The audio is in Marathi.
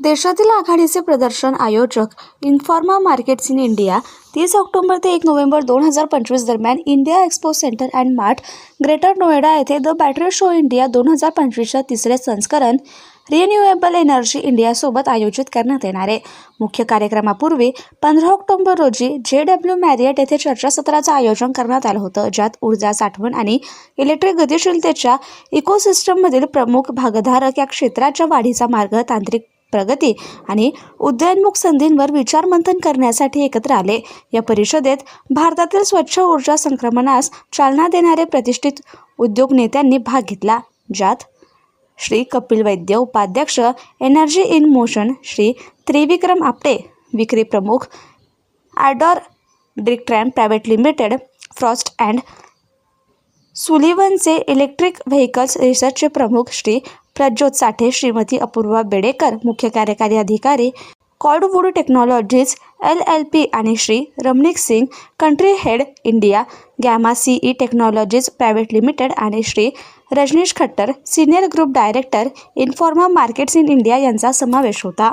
देशातील आघाडीचे प्रदर्शन आयोजक इन्फॉर्मा मार्केट्स इन इंडिया तीस ऑक्टोबर ते एक नोव्हेंबर दोन हजार पंचवीस दरम्यान India Expo Centre and Mart Greater Noida येथे द बॅटरी शो इंडिया दोन हजार पंचवीसच्या तिसरे संस्करण रिन्युएबल एनर्जी इंडियासोबत आयोजित करण्यात येणार आहे. मुख्य कार्यक्रमापूर्वी पंधरा ऑक्टोबर रोजी जे डब्ल्यू मॅरियट येथे चर्चासत्राचं आयोजन करण्यात आलं होतं ज्यात ऊर्जा साठवण आणि इलेक्ट्रिक गतिशीलतेच्या इकोसिस्टममधील प्रमुख भागधारक या क्षेत्राच्या वाढीचा मार्ग तांत्रिक प्रगती आणि उदयोन्मुख संधींवर विचारमंथन करण्यासाठी एकत्र आले. या परिषदेत भारतातील स्वच्छ ऊर्जा संक्रमणास चालना देणारे प्रतिष्ठित उद्योग नेत्यांनी भाग घेतला ज्यात श्री कपिल वैद्य उपाध्यक्ष Energy in Motion Shri Trivikram Apte विक्री प्रमुख ॲडॉर ड्रिक्ट्रॅम प्रायव्हेट लिमिटेड फ्रॉस्ट अँड सुलिव्हनचे इलेक्ट्रिक व्हेकल्स रिसर्चचे प्रमुख श्री प्रज्योत साठे श्रीमती अपूर्वा बेडेकर मुख्य कार्यकारी अधिकारी Codwood technologies L L P आणि Shri Ramnik Singh country head India Gamma C E technologies private limited आणि Shri Rajneesh Khattar senior group director Informa Markets in India यांचा समावेश होता.